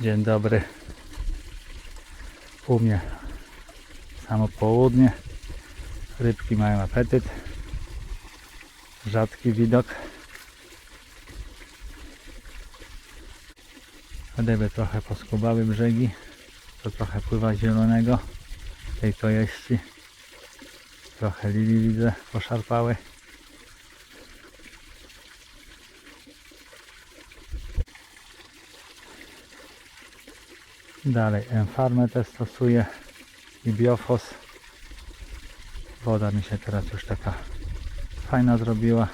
Dzień dobry. U mnie samo południe. Rybki mają apetyt. Rzadki widok. Ryby trochę poskubały brzegi. To trochę pływa zielonego. Tej to jeści. Trochę lili widzę poszarpały. Dalej M-Farmę też stosuję i Biofos. Woda mi się teraz już taka fajna zrobiła.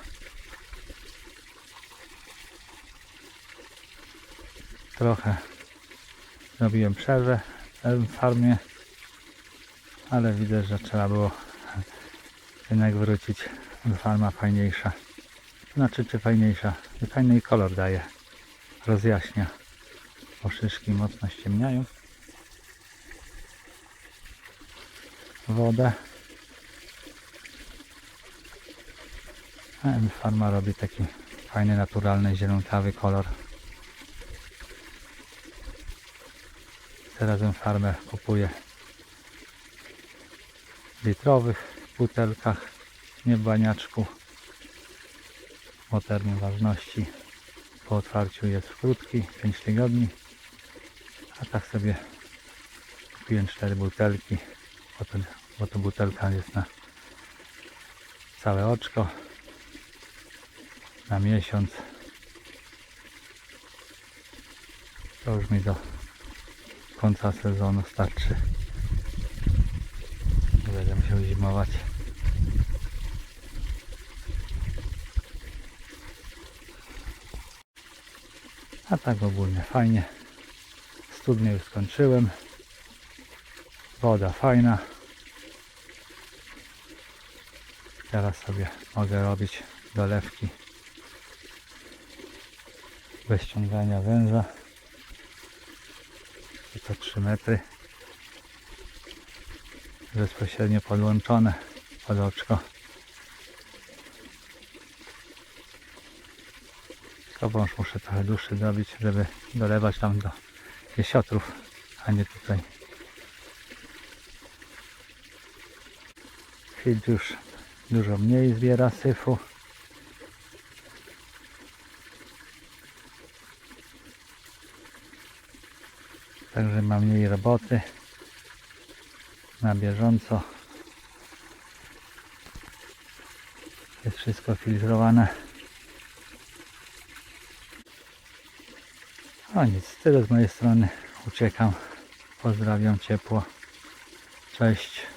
Trochę zrobiłem przerwę w M-Farmie, ale widzę, że trzeba było jednak wrócić. M-Farma fajniejsza. Znaczy, czy fajniejsza? Fajny kolor daje. Rozjaśnia bo szyszki mocno ściemniają. Wodę. Farma robi taki fajny, naturalny, zielonkawy kolor. Teraz farmę kupuję w litrowych butelkach, nie w baniaczku. Bo termin ważności po otwarciu jest krótki, 5 tygodni. Tak sobie kupiłem cztery butelki, bo to, bo to butelka jest na całe oczko, na miesiąc. To już mi do końca sezonu starczy. Nie będę musiał zimować. A tak ogólnie fajnie. Studnię już skończyłem. Woda fajna. Teraz sobie mogę robić dolewki bez ściągania węża. I to 3 metry. Bezpośrednio podłączone pod oczko. Wąż muszę trochę dłuższy zrobić, żeby dolewać tam do jesiotrów, a nie tutaj. Filtr już dużo mniej zbiera syfu. Także ma mniej roboty na bieżąco. Jest wszystko filtrowane. O nic, tyle z mojej strony. Uciekam. Pozdrawiam ciepło. Cześć.